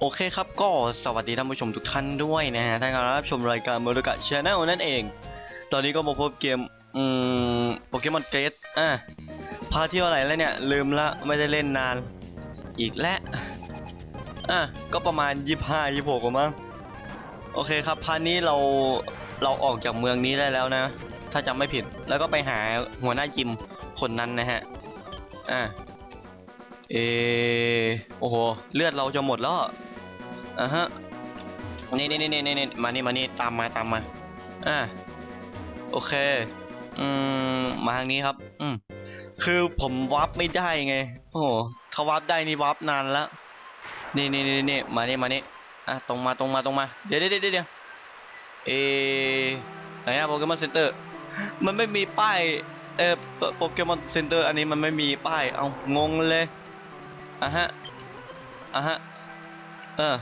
โอเคครับก็สวัสดีท่านผู้ชมทุกท่านด้วยนะฮะท่านกำลังรับชมรายการมโดกะชาแนลนั่นเอง ตอนนี้ก็มาพบเกมอืมโปเกมอนเกรดอะพาร์ทที่เท่าไรแล้วเนี่ย ลืมละไม่ได้เล่นนาน อีกแล้วอะก็ประมาณ 25 26กว่ามั้งโอเคครับพาร์ทนี้เราเราออกจากเมืองนี้ได้แล้วนะ ถ้าจำไม่ผิดแล้วก็ไปหาหัวหน้าจิมคนนั้นนะฮะอะเออโอ้โหเลือดเราจะหมดแล้ว อะฮะนี่นี่นี่นี่นี่มานี่มานี่ตามมาตามมาอะโอเคอืมมาทางนี้ครับอืมคือผมวาร์ปไม่ได้ไงโอ้โหเขาวาร์ปได้นี่วาร์ปนานแล้วนี่นี่นี่นี่มานี่มานี่อะตรงมาตรงมาตรงมาเดี๋ยวเดี๋ยวเดี๋ยวเดี๋ยวเออไหนอะโปเกมอนเซ็นเตอร์มันไม่มีป้ายเออโปเกมอนเซ็นเตอร์อันนี้มันไม่มีป้ายเอางงเลยอะฮะอะฮะเออ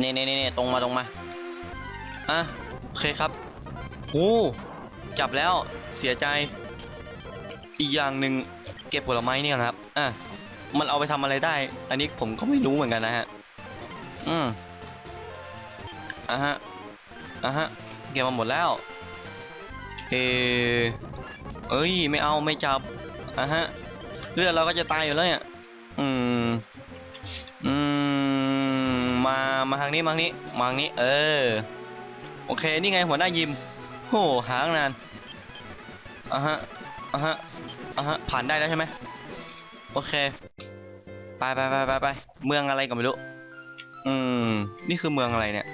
นี่นี่นี่ตรงมาตรงมาอะโอเคครับโอ้จับแล้วเสียใจ อีกอย่างหนึ่งเก็บผลไม้เนี่ยนะครับอะมันเอาไปทำอะไรได้ อันนี้ผมก็ไม่รู้เหมือนกันนะฮะ อืมอะฮะอะฮะ เก็บมาหมดแล้ว เอเอ้ย ไม่เอาไม่จับอะฮะ เลือดเราก็จะตายอยู่แล้วเนี่ย อืม มามาทางนี้มาทางนี้มาทางนี้ เออ โอเค นี่ไงหัวหน้ายิมโหหางนานอะฮะอะฮะอะฮะ ผ่านได้แล้วใช่ไหมโอเค ไปไปไปไปไปเมืองอะไรก็ไม่รู้ อืม นี่คือเมืองอะไรเนี่ย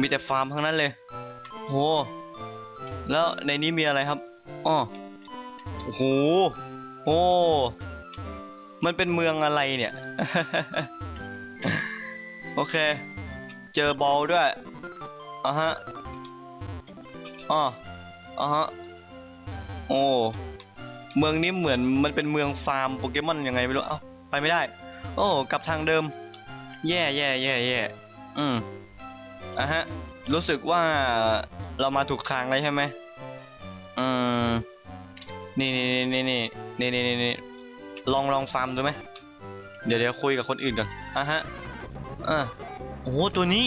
มีแต่ฟาร์มทั้งนั้นเลย โห แล้วในนี้มีอะไรครับอ้อโอ้โห โอ้ มันเป็นเมืองอะไรเนี่ย โอเค เจอบอลด้วยอะฮะอ๋ออะฮะโอ้เมืองนี้เหมือนมันเป็นเมืองฟาร์มโปเกมอนยังไงไม่รู้เอ้าไปไม่ได้ โอ้กลับทางเดิม แย่แย่แย่แย่อืมอะฮะ รู้สึกว่าเรามาถูกทางเลยใช่ไหมอืมนี่นี่นี่นี่นี่นี่นี่ลองลองฟาร์มดูไหมเดี๋ยวเดี๋ยวคุยกับคนอื่นก่อนอะฮะ อะโอ้โหตัวนี้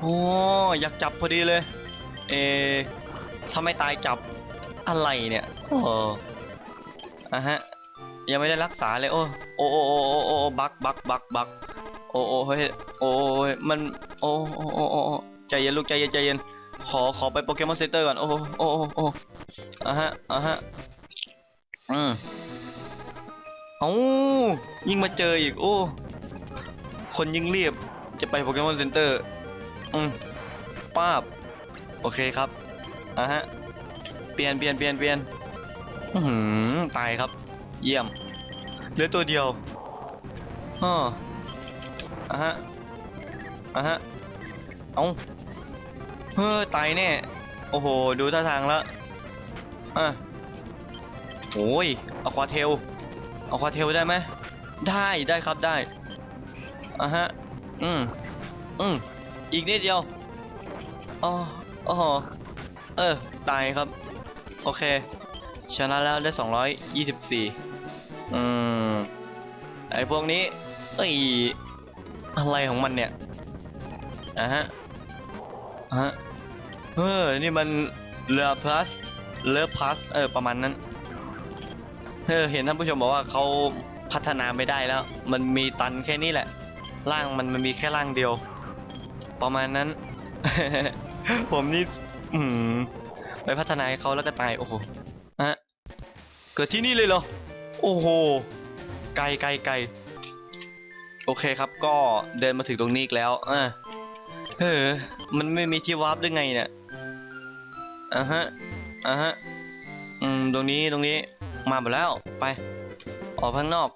โอ้อยากจับพอดีเลย เออถ้าไม่ตายจับอะไรเนี่ยโอ้อะฮะ ยังไม่ได้รักษาเลย โอ้โอ้โอ้โอ้โอ้บักบักบักบักโอ้โอ้เฮ้ยโอ้ยมันโอ้โอ้โอ้โอ้ใจเย็นลูกใจเย็นใจเย็นขอขอไปโปเกมอนเซ็นเตอร์ก่อนโอ้โอ้โอ้โอ้โอ้อะฮะอะฮะอืมเอ้ายิ่งมาเจออีกโอ้ คนยิ่งรีบจะไปโปเกมอนเซ็นเตอร์อืมป้าบ โอเคครับอะฮะ เปลี่ยนเปลี่ยนเปลี่ยนเปลี่ยนอือหือตายครับ เยี่ยม เหลือตัวเดียวอ้ออะฮะอะฮะ เอาเฮ้อตายแน่ โอ้โห ดูท่าทางแล้วอะโอ้ยเอาควาเทลเอาควาเทลได้ไหมได้ ได้ครับได้ อะฮะ อืม อืม อีกนิดเดียว อ๋ออ๋อเออ ตายครับ โอเค ชนะแล้วได้ 224 อืม ไอพวกนี้ เอ้ย อะไรของมันเนี่ยอะฮะอะฮะ เออ นี่มันเรือพลัสเรือพลัส เออ ประมาณนั้น เออ เห็นท่านผู้ชมบอกว่าเขาพัฒนาไม่ได้แล้ว มันมีตันแค่นี้แหละ ร่างมันมันมีแค่ร่างเดียว ประมาณนั้น ผมนี่ อืมไปพัฒนาให้เขาแล้วก็ตาย โอ้โหฮะเกิดที่นี่เลยเหรอ โอ้โห ไกลไกลไกลโอเคครับ ก็เดินมาถึงตรงนี้อีกแล้วอะเออ มันไม่มีที่วาร์ปได้ไงเนี่ย อะฮะ อะฮะ อืม ตรงนี้ ตรงนี้ มาหมดแล้ว ไป ออกข้างนอก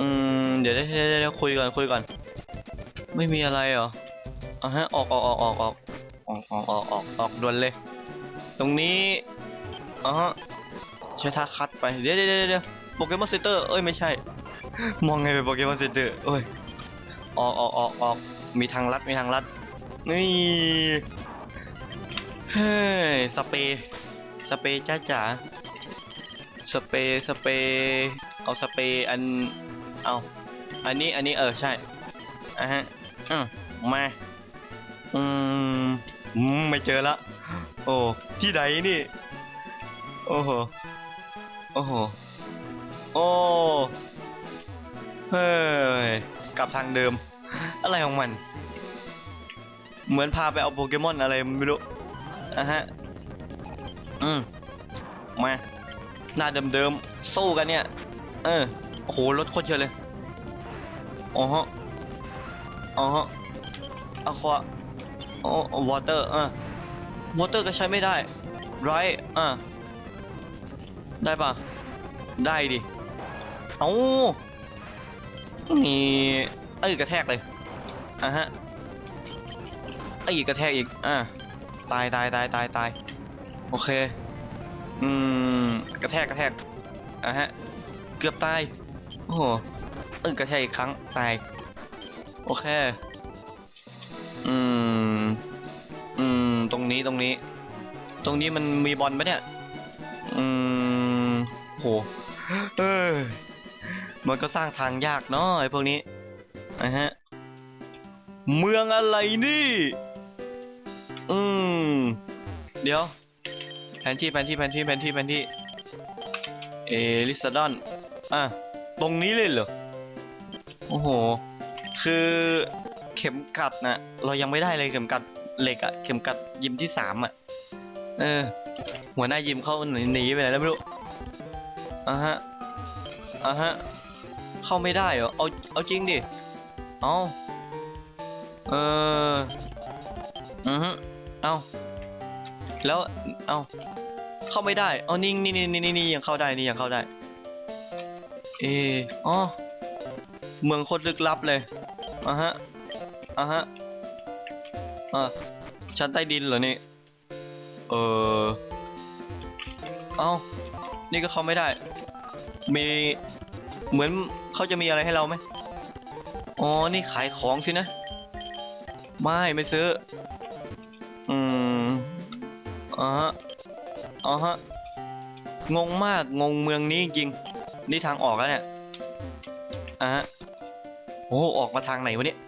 อืม เดี๋ยวเดี๋ยวเดี๋ยวเดี๋ยวคุยก่อน คุยก่อน ไม่มีอะไรเหรออะฮะออกออกออกออกออกออกออกออกออกออกด่วนเลย ตรงนี้อะฮะใช้ท่าคัดไปเดี๋ยวเดี๋ยวเดี๋ยวเดี๋ยวโปเกมอนเซนเตอร์เอ้ยไม่ใช่ มองไงเป็นโปเกมอนเซนเตอร์โอ้ยออกออกออกออกมีทางลัดมีทางลัดนี่เฮ้ยสเปย์สเปย์จ้าจ๋าสเปย์สเปย์เอาสเปย์อันเอาอันนี้อันนี้เออใช่อะฮะ อืมมาอืมไม่เจอละ โอ้ที่ไหนนี่ โอ้โห โอ้โห โอ้เฮ้ยกลับทางเดิม อะไรของมัน เหมือนพาไปเอาโปเกมอนอะไรไม่รู้อะฮะ อืมมา หน้าเดิมๆสู้กันเนี่ย เออ โอ้โหรถโคตรเยอะเลย อ๋อฮะ อ๋ออะควาโอวอเตอร์อะวอเตอร์ก็ใช้ไม่ได้ไรอะได้ปะได้ดิ เอานี่เอ้ยกระแทกเลยอะฮะไอ้ยกระแทกอีกอะตายตายตายตายตายโอเค อืม กระแทกกระแทกอะฮะ เกือบตาย โอ้โหเออกระแทกอีกครั้งตาย โอเค อืม อืม ตรงนี้ตรงนี้ ตรงนี้มันมีบอลไหมเนี่ย อืมโหเออมันก็สร้างทางยากเนาะไอ้พวกนี้นะฮะ เมืองอะไรนี่ อืม เดี๋ยว แผนที่แผนที่แผนที่แผนที่แผนที่ เอลิซาดอน อะ ตรงนี้เลยเหรอ โอ้โห คือเข็มกัดน่ะเรายังไม่ได้เลยเข็มกัดเหล็กอะเข็มกัดยิมที่สามอะเออ หัวหน้ายิมเข้าหนีหนีไปไหนแล้วไม่รู้อะฮะอะฮะเข้าไม่ได้เหรอเอาเอาจริงดิเอาเอออือฮึเอาแล้วเอาเข้าไม่ได้เอานี่นี่นี่นี่นี่ยังเข้าได้นี่ยังเข้าได้ เอออ๋อเมืองโคตรลึกลับเลย อะฮะอะฮะอะชั้นใต้ดินเหรอนี่ เออเอ้า นี่ก็เข้าไม่ได้ มี เหมือนเขาจะมีอะไรให้เราไหมอ๋อ นี่ขายของสินะ ไม่ ไม่ซื้อ อืมอ่าฮะอ่าฮะ งงมาก งงเมืองนี้จริง นี่ทางออกแล้วเนี่ยอะฮะ อ้ออกมาทางไหนวะเนี่ย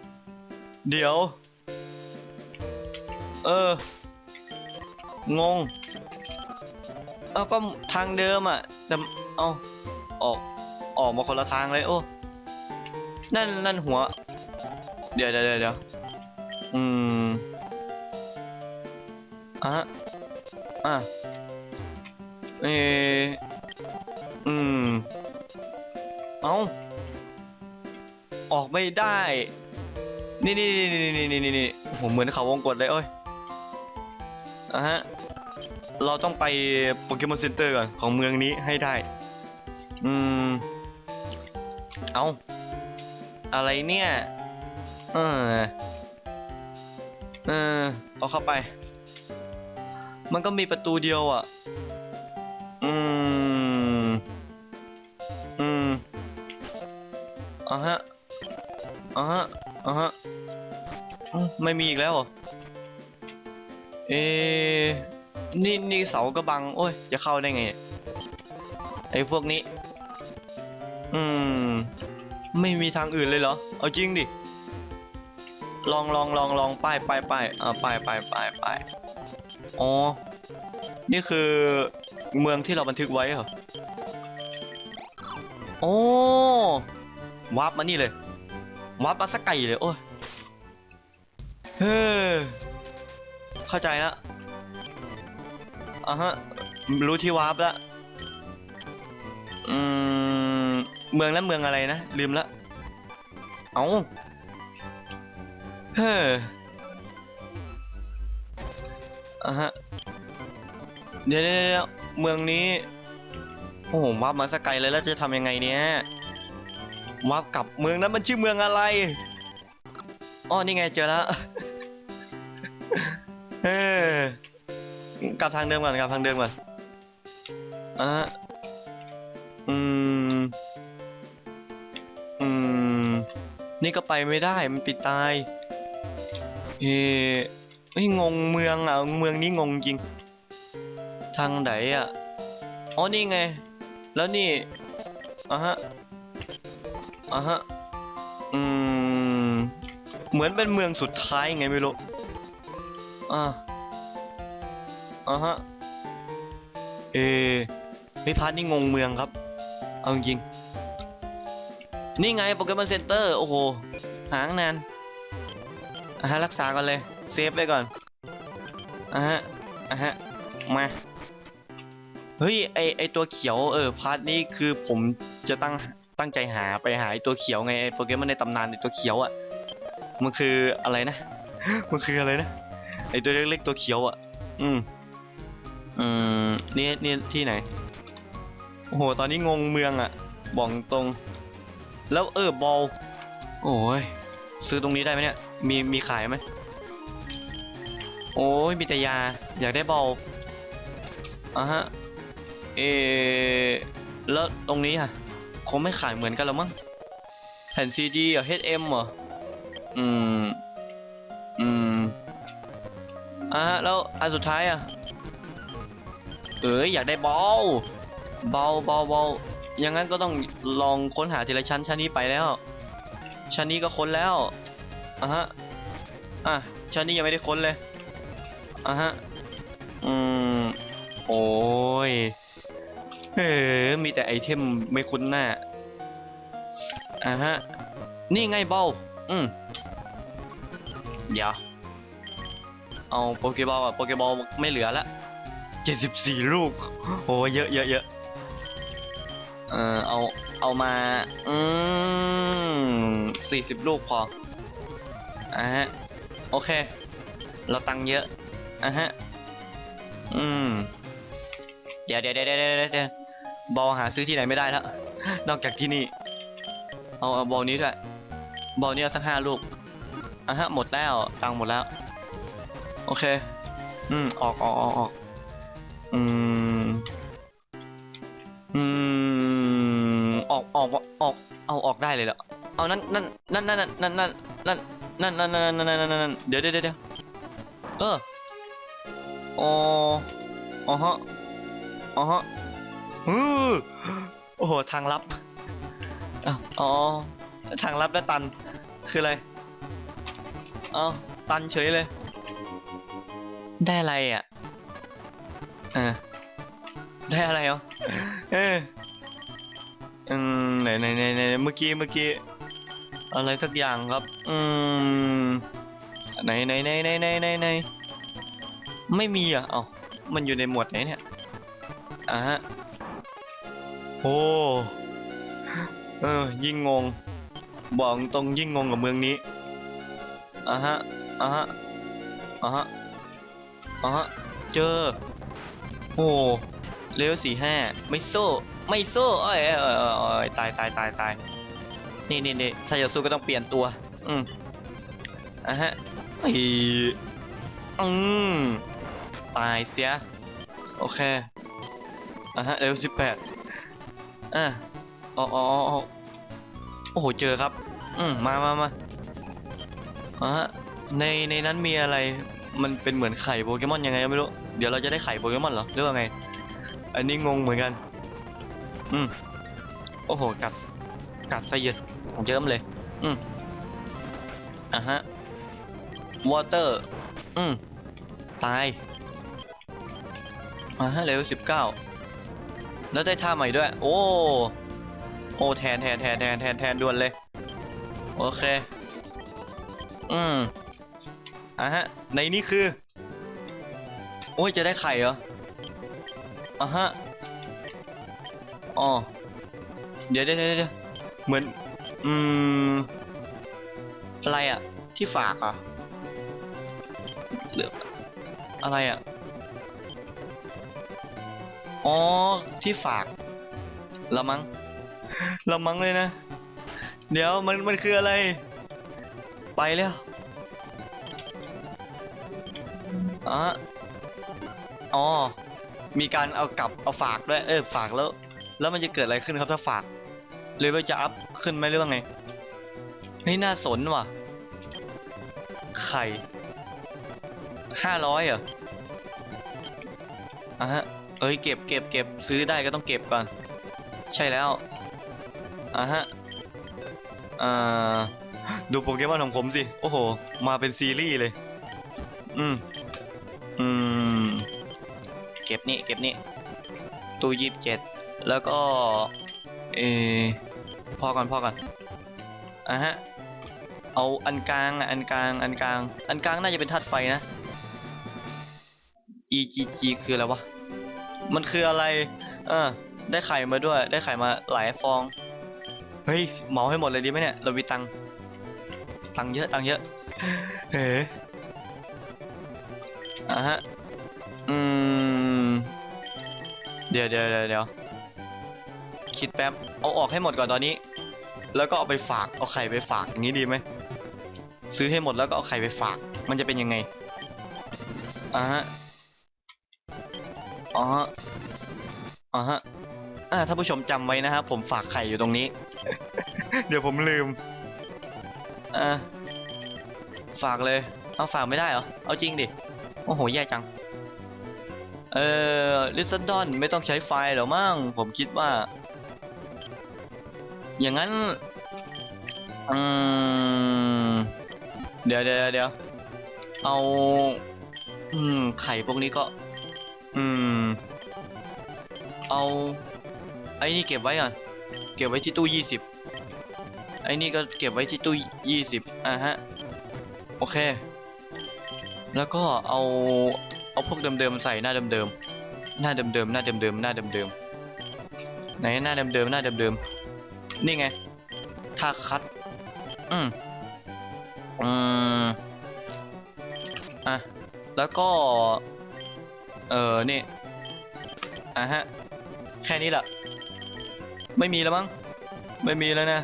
เดี๋ยว เออ งง เอาก็ทางเดิมอะแต่เอาออกออกมาคนละทางเลยโอ้ นั่นนั่นหัว เดี๋ยวเดี๋ยวเดี๋ยวอืมอะฮะอะเอออืม เอา ออกไม่ได้ นี่นี่นี่นี่นี่นี่นี่ผมเหมือนเขาวงกดเลยเอ้ยอะฮะ เราต้องไปโปเกมอนเซ็นเตอร์ก่อนของเมืองนี้ให้ได้ อืม เอาอะไรเนี่ย เออ เออ เอาเข้าไป มันก็มีประตูเดียวอะ มีอีกแล้วเหรอเอะนี่นี่เสากระบัง โอ้ย จะเข้าได้ไง ไอ้พวกนี้ อืม ไม่มีทางอื่นเลยเหรอ เอาจริงดิ ลองลองลองลองป้ายป้ายป้ายอ่าป้ายป้ายป้ายป้ายอ๋อ นี่คือเมืองที่เราบันทึกไว้เหรอ โอ้วาร์ปมานี่เลยวาร์ปมาสักไก่เลย โอ้ย เฮ้เข้าใจแล้วอะฮะ รู้ที่วาร์ปแล้วอืม เมืองนั้นเมืองอะไรนะ ลืมละ เอาเฮ้ออะฮะเดี๋ยวเดี๋ยวเดี๋ยวเมืองนี้ โอ้โหวาร์ปมาสกไกลเลยแล้วจะทำยังไงเนี่ยวาร์ปกลับเมืองนั้นมันชื่อเมืองอะไรอ๋อนี่ไงเจอแล้ว เฮ้กลับทางเดิมก่อนกลับทางเดิมก่อนอะฮะอืม อืม นี่ก็ไปไม่ได้มันปิดตายเฮ้เฮ้ยงงเมืองอะเมืองนี้งงจริง ทางไหนอะ อ๋อนี่ไง แล้วนี่อะฮะอะฮะ อืม เหมือนเป็นเมืองสุดท้ายไงไม่รู้ อ่าอ่าฮะ เอไม่พาร์ทนี่งงเมืองครับ เอาจริง นี่ไงโปเกมอนเซ็นเตอร์ โอ้โห หางนานอะฮะรักษาก่อนเลย เซฟไว้ก่อนอะฮะอะฮะ มา เฮ้ย ไอไอตัวเขียว เออ พาร์ทนี้คือผมจะตั้งตั้งใจหาไปหาไอตัวเขียวไงไอโปเกมอนในตำนานไอตัวเขียวอะ มันคืออะไรนะ มันคืออะไรนะ อตัวเล็กๆตัวเขียวอะ อืมอืมนี่นี่ที่ไหน โอ้โห ตอนนี้งงเมืองอะ บอกตรง แล้วเออบอล โอ้ย ซื้อตรงนี้ได้ไหมเนี่ย มีมีขายไหม โอ้ย มีแต่ยา อยากได้บอลอะฮะ เออแล้วตรงนี้อะ คงไม่ขายเหมือนกันแล้วมั้ง แผ่นซีดีเหรอ HM เหรอ อืมอืม อะฮะแล้วอันสุดท้ายอะ เอ้ยอยากได้บอลบอลบอลบอลอย่างนั้นก็ต้องลองค้นหาทีละชั้นชั้นนี้ไปแล้ว ชั้นนี้ก็ค้นแล้วอะฮะอะชั้นนี้ยังไม่ได้ค้นเลยอะฮะอืมโอ้ยเฮ้มีแต่ไอเทมไม่คุ้นหน้าอะฮะนี่ไงบอลอืมเดี๋ยว เอาโปเกบอลอะโปเกบอลไม่เหลือละ74ลูกโอ้เยอะเยอะเยอะเออเอาเอามาอืม40ลูกพออะฮะโอเค เราตังค์เยอะอะฮะอืมเดี๋ยวเดี๋ยวเดี๋ยวเดี๋ยวเดี๋ยวบอลหาซื้อที่ไหนไม่ได้แล้วนอกจากที่นี่เอาเอาบอลนี้ด้วยบอลนี้เอาสักห้าลูกอะฮะหมดแล้วตังค์หมดแล้ว โอเค อืม ออกออกออกออกอืม อืม ออกออกออก เอาออกได้เลยเหรอ เอานั่นนั่นนั่นนั่นนั่นนั่นนั่นนั่นนั่นนั่นนั่นนั่นนั่นเดี๋ยวเดี๋ยวเดี๋ยวเอออ๋ออ๋อฮะอ๋อฮะอือโอ้โห ทางลับอ๋อ ทางลับและตัน คืออะไร เอาตันเฉยเลย ได้อะไรอะอ่าได้อะไรเหรอเอออืมไหนไหนไหนไหนเมื่อกี้เมื่อกี้อะไรสักอย่างครับ อืมไหนไหนไหนไหนไหนไหนไหนไม่มีอะ เอ้ามันอยู่ในหมวดไหนเนี่ย อะฮะ โอ้ เออ ยิ่งงง บอกตรงยิ่งงงกับเมืองนี้ อะฮะ อะฮะ อะฮะ อะฮะเจอโอ้เลเวลสี่ห้าไม่สู้ไม่สู้เอ้ยเอ้ยอ้ยอ้อยตายตายตายตายนี่นี่นี่ถ้าจะสู้ก็ต้องเปลี่ยนตัว อืมอะฮะอีอืมตายเสียโอเคอะฮะเลเวลสิบแปดอะอ๋ออ๋ออ๋อโอ้โหเจอครับ อืมมามามาอะฮะในในนั้นมีอะไร มันเป็นเหมือนไข่โปเกมอนยังไงก็ไม่รู้ เดี๋ยวเราจะได้ไข่โปเกมอนเหรอหรือว่าไง อันนี้งงเหมือนกัน อืม โอ้โห กัด กัดซะเยอะเยิ้มเลย อืมอะฮะ วอเตอร์ อืม ตาย อะฮะเลเวลสิบเก้า แล้วได้ท่าใหม่ด้วย โอ้ โอ้แทนแทนแทนแทนแทนแทนด่วนเลย โอเค อืม อะฮะ ในนี้คือ โอ้ย จะได้ไข่เหรออะฮะ อ๋อเดี๋ยวเดี๋ยวเดี๋ยวเดี๋ยวเหมือน อืม อะไรอะที่ฝากอะหรืออะไรอะอ๋อ ที่ฝากละมังละมั้งเลยนะ เดี๋ยวมันมันคืออะไร ไปแล้ว อ๋อ มีการเอากลับเอาฝากด้วย เออฝากแล้ว แล้วมันจะเกิดอะไรขึ้นครับถ้าฝากเลเวลจะอัพขึ้นไหมหรือว่าไงเฮ้ยน่าสนว่ะ ไข่ห้าร้อยเหรออะฮะ เอ้ยเก็บเก็บเก็บซื้อได้ก็ต้องเก็บก่อน ใช่แล้วอะฮะอ่าดูโปเกมอนของผมสิ โอ้โห มาเป็นซีรีส์เลย อืม อืม เก็บนี่ เก็บนี่ ตู้ยี่สิบเจ็ด แล้วก็ เออพอก่อนพอก่อนอะฮะ เอาอันกลางอะอันกลาง อันกลาง อันกลางน่าจะเป็นธาตุไฟนะ EGG คืออะไรวะ มันคืออะไร เออ ได้ไข่มาด้วย ได้ไข่มาหลายฟอง เฮ้ยเหมาให้หมดเลยดีไหมเนี่ย เรามีตัง ตังเยอะ ตังเยอะเฮ้ อะฮะ อืม เดี๋ยวเดี๋ยวเดี๋ยวเดี๋ยวคิดแป๊บ เอาออกให้หมดก่อนตอนนี้ แล้วก็เอาไปฝาก เอาไข่ไปฝากอย่างนี้ดีไหม ซื้อให้หมดแล้วก็เอาไข่ไปฝาก มันจะเป็นยังไง อ่าฮะ อ๋อฮะอ๋อฮะ อ่าท่านผู้ชมจำไว้นะครับผมฝากไข่อยู่ตรงนี้ เดี๋ยวผมลืม อ่าฝากเลย เอาฝากไม่ได้เหรอ เอาจริงดิ โอ้โห แย่จัง เอ่อลิซดอนไม่ต้องใช้ไฟหรอมั้งผมคิดว่า อย่างนั้น อืม เดี๋ยวเดี๋ยวเดี๋ยวเอา อืม ไข่พวกนี้ก็ อืม เอา ไอ้นี่เก็บไว้ก่อน เก็บไว้ที่ตู้ยี่สิบไอ้นี่ก็เก็บไว้ที่ตู้ยี่สิบอะฮะ โอเค แล้วก็เอาเอาพวกเดิมๆใส่หน้าเดิมๆหน้าเดิมๆหน้าเดิมๆหน้าเดิมๆไหนหน้าเดิมๆหน้าเดิมๆนี่ไงทาคัดอืมอืมอะแล้วก็ เออนี่อะฮะ แค่นี้แหละไม่มีแล้วมั้งไม่มีแล้วนะ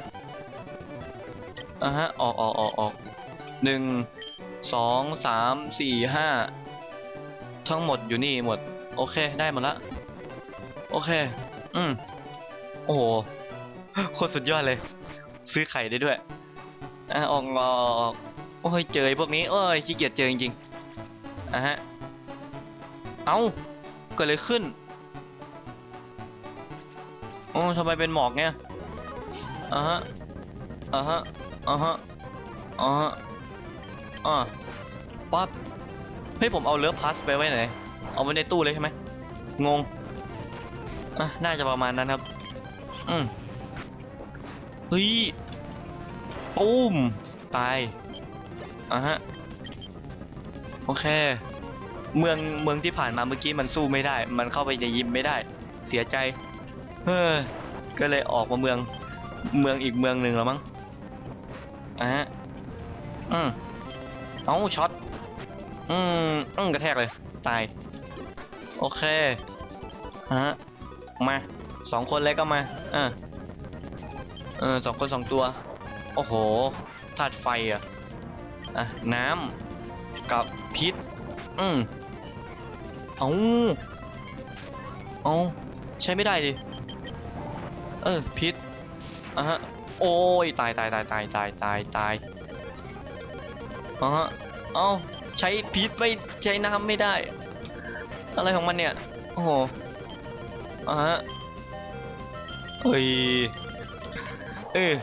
อะฮะออกออกออกออกหนึ่ง สองสามสี่ห้าทั้งหมดอยู่นี่หมด โอเคได้หมดละ โอเค อืมโอ้โหโคตรสุดยอดเลย ซื้อไข่ได้ด้วยอะออกออกอโอ้ยเจอพวกนี้โอ้ยขี้เกียจเจอจริงๆอะฮะเอาเกิดอะไรขึ้นโอ้ทำไมเป็นหมอกเนี่ยอะฮะอะฮะอะฮะอะฮะ อะปั๊บเฮ้ยผมเอาเลิฟพาสไปไว้ไหน เอาไว้ในตู้เลยใช่ไหมงงอะน่าจะประมาณนั้นครับ อืมเฮ้ยปุ้มตายอะฮะโอเค เมืองเมืองที่ผ่านมาเมื่อกี้มันสู้ไม่ได้ มันเข้าไปในยิมไม่ได้ เสียใจ เฮ้อก็เลยออกมาเมืองเมืองอีกเมืองหนึ่งแล้วมั้งอะฮะอืม เอาช็อต อืมอืมกระแทกเลย ตาย โอเค ฮะ มาสองคนเลยก็มาอะเออสองคนสองตัว โอ้โหธาตุไฟอะ อะ น้ำกับพิษ อืมเอาเอาใช้ไม่ได้ดิ เออ พิษอะฮะ โอ้ย ตายตายตายตายตายตายตาย อะฮะเอาใช้พิษไม่ใช้น้ำไม่ได้ อะไรของมันเนี่ย โอ้โหอะฮะเฮ้ยเออ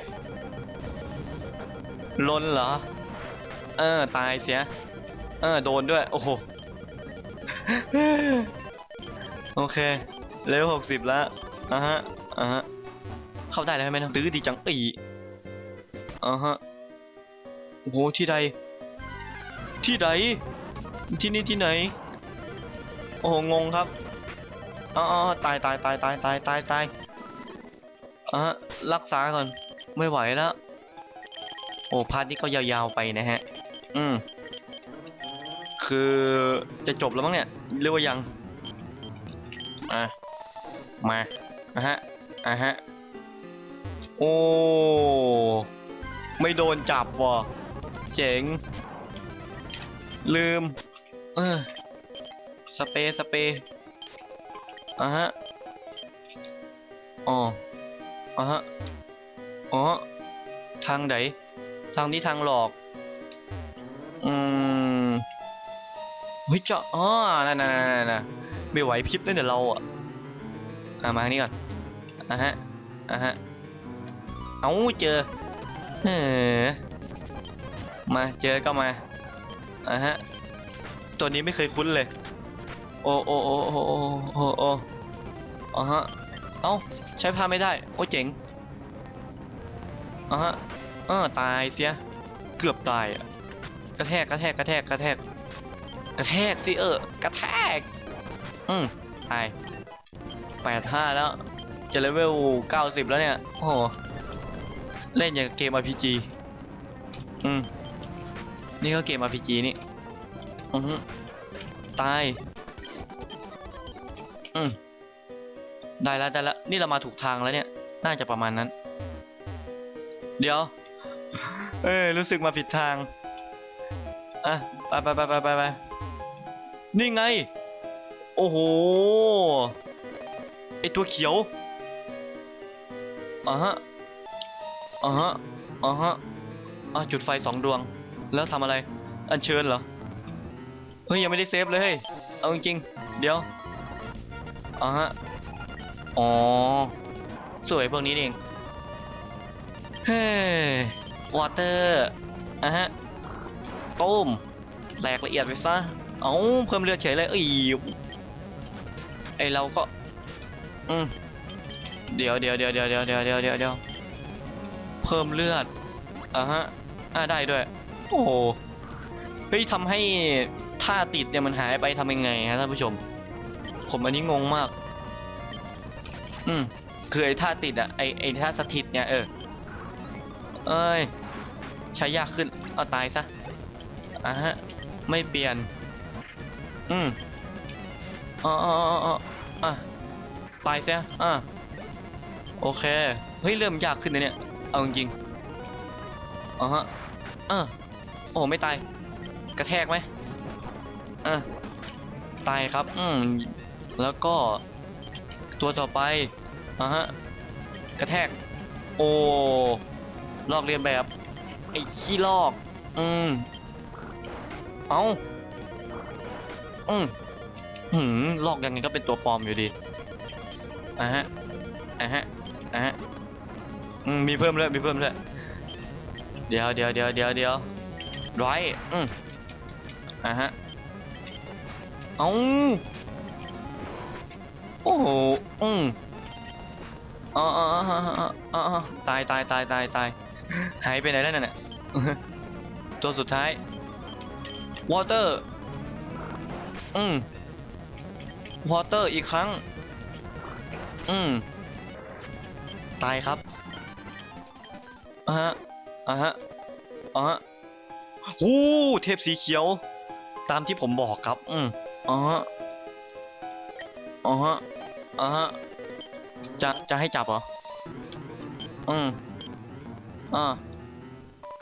ลนเหรอ เออ ตายเสีย เออ โดนด้วย โอ้โห โอเค เลเวลหกสิบแล้วอะฮะอะฮะ เข้าได้แล้วใช่ไหมน้องตื้อดีจังอีอะฮะ โอ้โห ที่ใด ที่ใดที่นี่ที่ไหน โอ้โห งงครับอ๋อตายตายตายตายตายตายตายอะฮะรักษาก่อน ไม่ไหวแล้ว โอ้ พาร์ทนี้ก็ยาวๆไปนะฮะ อืม คือจะจบแล้วมั้งเนี่ยเรียกว่ายัง อะ มาอะฮะอะฮะ โอ้ ไม่โดนจับว่ะ เจ๋ง ลืม เออ สเปรย์สเปรย์อะฮะ อ๋ออะฮะ อ๋อ ทางไหน ทางที่ทางหลอก อืมเฮ้ยเจ้าอ๋อนั่นนั่นนั่นไม่ไหวพริบเลยเดี๋ยวเราอะอะมาทางนี้ก่อนอะฮะอะฮะ เอาเจอ เออมาเจอก็มา อะฮะ ตัวนี้ไม่เคยคุ้นเลย โอ้โอ้โอ้โอ้โอ้โอ้โอ้อะฮะ เอ้า ใช้พาไม่ได้ โอ้เจ๋งอะฮะเออตายเสีย เกือบตายอะกระแทกกระแทกกระแทกกระแทก กระแทกสิเออกระแทก อืมตายแปดห้าแล้ว จะเลเวลเก้าสิบแล้วเนี่ย โอ้โห เล่นอย่างเกม RPG อืม นี่ก็เกม RPG นี่อือฮึตาย อืมได้แล้วได้แล้วนี่เรามาถูกทางแล้วเนี่ย น่าจะประมาณนั้น เดี๋ยว เอ้ย รู้สึกมาผิดทาง อะ ไปไปไปไปไปไปนี่ไง โอ้โห ไอตัวเขียวอะฮะอะฮะอะฮะอะจุดไฟสองดวง แล้วทำอะไร อัญเชิญเหรอ เฮ้ยยังไม่ได้เซฟเลยเฮ้ยเอาจริงเดี๋ยวอะฮะ อ๋อ สวยพวกนี้เอง เฮ้วอเตอร์อะฮะ ต้มแหลกละเอียดไปซะ เอาเพิ่มเลือดเฉยเลย เอ้ย ไอเราก็ อืมเดี๋ยวเดี๋ยวเดี๋ยวเดี๋ยวเดี๋ยวเดี๋ยวเดี๋ยวเพิ่มเลือดอะฮะ อ่าได้ด้วย โอ้โหเฮ้ยทำให้ท่าติดเนี่ยมันหายไปทำยังไงฮะท่านผู้ชม ผมอันนี้งงมาก อืมคือไอ้ท่าติดอะไอ้ไอ้ท่าสถิตเนี่ยเออ เอ้ย ใช้ยากขึ้น เอาตายซะอะฮะ ไม่เปลี่ยน อืมอ๋ออ๋ออ๋ออะตายเสียอะโอเค เฮ้ย เริ่มยากขึ้นนะเนี่ย เอาจริงอ๋อฮะอะ อ้ไม่ตาย กระแทกไหมอะตายครับ อืม แล้วก็ ตัวต่อไปอะฮะ กระแทก โอ้ลอกเลียนแบบ ไอ้ขี้ลอก อืม เอาอืมหืมลอกยังไงก็เป็นตัวปลอมอยู่ดีอะฮะอะฮะอะฮะอืมมีเพิ่มเลยมีเพิ่มเลยเดี๋ยวเดี๋ยวเดี๋ยวเดี๋ยวเดี๋ยว รอืมอะฮะ เอาโอ้โห อืมอ๋ออ๋ออ๋ออ๋อตายตายตายตายตายหายไปไหนแล้วนั่นน่ะตัวสุดท้ายวอเตอร์ อืมวอเตอร์อีกครั้ง อืมตายครับอะฮะอะฮะอะฮะ หูเทพสีเขียว ตามที่ผมบอกครับ อืมอ๋ออ๋ออ๋อจะจะให้จับเหรอ อืมอ่า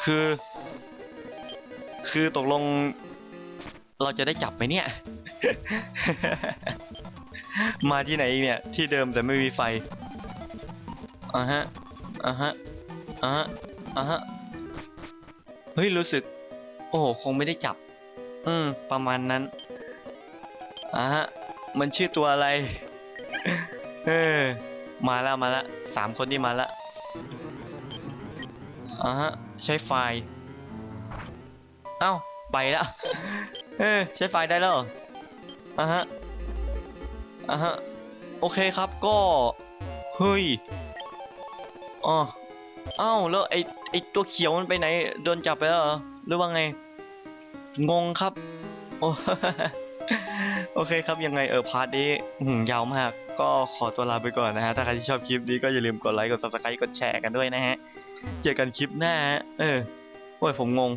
คือ คือตกลง เราจะได้จับไหมเนี่ย มาที่ไหนอีกเนี่ย ที่เดิมแต่ไม่มีไฟอ่าฮะอ่าฮะอ่าฮะอ่าฮะ เฮ้ย รู้สึก อ้โห คงไม่ได้จับ อืม ประมาณนั้นอ่าฮะ มันชื่อตัวอะไร เออ มาแล้วมาล้วสามคนที่มาล้วอ่าฮะ ใช้ไฟล์เอ้า ไปแล้วเออ ใช้ไฟล์ได้แล้วเหรออ่าฮะอ่าฮะ โอเคครับก็ เฮ้ยอ๋อเอ้าแล้วไอไอตัวเขียวมันไปไหน โดนจับไปแล้วเหรอ หรือว่าไง งงครับโอโอเคครับยังไงเออพาร์ทนี้หือยาวมาก ก็ขอตัวลาไปก่อนนะฮะ ถ้าใครที่ชอบคลิปนี้ก็อย่าลืมกดไลค์ กด subscribe กดแชร์กันด้วยนะฮะ เจอกันคลิปหน้าฮะเออ โอ้ยผมงง